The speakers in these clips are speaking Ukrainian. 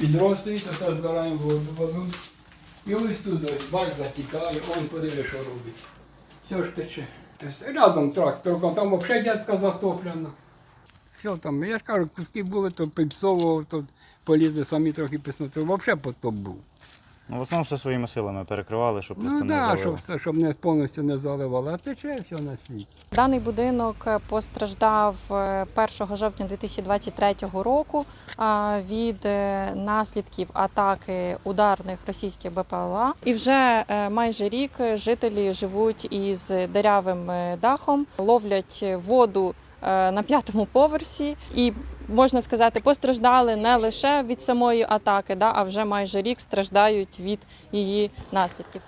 Відро то то збираємо воду вазон. І ось тут ось бак затікає, он подиви, що робить. Все ж тече. Тобто рядом трактор, там взагалі дядька затоплена. Все там, я ж кажу, куски були, то підсовував, то полізли самі трохи писнути. Взагалі потоп був. Ну, в основному все своїми силами перекривали, щоб просто Ну не так, да, залило. щоб, щоб не повністю не заливало, а тече все на світ. Даний будинок е, постраждав е, 1 жовтня 2023 року а, від е, наслідків атаки ударних російських БПЛА. І вже е, майже рік жителі живуть із дирявим е, дахом, ловлять воду е, на п'ятому поверсі і. Можна сказати, постраждали не лише від самої атаки, да, а вже майже рік страждають від її наслідків.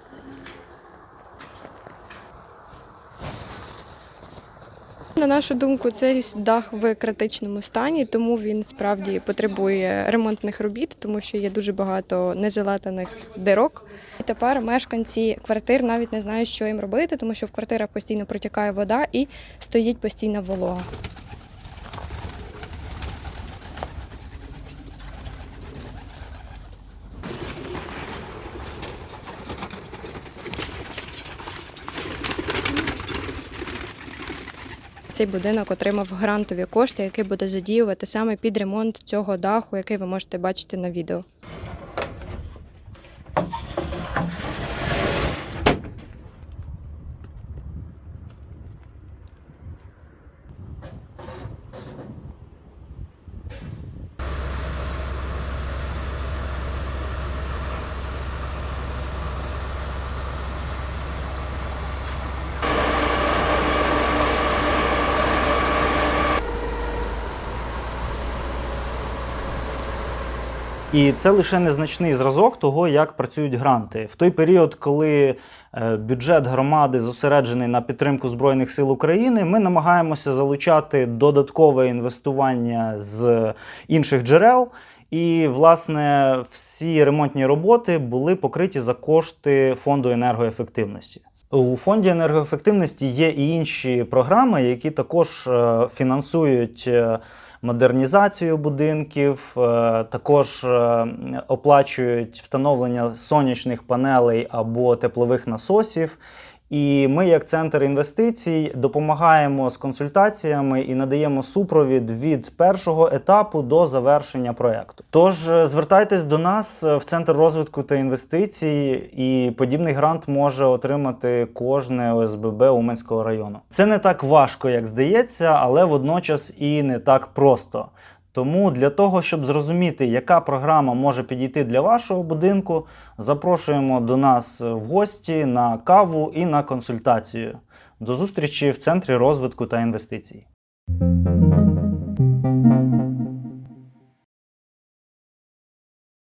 На нашу думку, цей дах в критичному стані, тому він справді потребує ремонтних робіт, тому що є дуже багато незалатаних дирок. І тепер мешканці квартир навіть не знають, що їм робити, тому що в квартирах постійно протікає вода і стоїть постійна волога. Цей будинок отримав грантові кошти, які буде задіювати саме під ремонт цього даху, який ви можете бачити на відео. І це лише незначний зразок того, як працюють гранти. В той період, коли е, бюджет громади зосереджений на підтримку Збройних сил України, ми намагаємося залучати додаткове інвестування з інших джерел. І, власне, всі ремонтні роботи були покриті за кошти фонду енергоефективності. У фонді енергоефективності є і інші програми, які також е, фінансують е, модернізацію будинків, е, також е, оплачують встановлення сонячних панелей або теплових насосів. І ми, як центр інвестицій, допомагаємо з консультаціями і надаємо супровід від першого етапу до завершення проекту. Тож е, звертайтесь до нас е, в центр розвитку та інвестицій, і подібний грант може отримати кожне ОСББ Уманського району. Це не так важко, як здається, але водночас і не так просто. Тому для того, щоб зрозуміти, яка програма може підійти для вашого будинку, запрошуємо до нас в гості на каву і на консультацію. До зустрічі в центрі розвитку та інвестицій.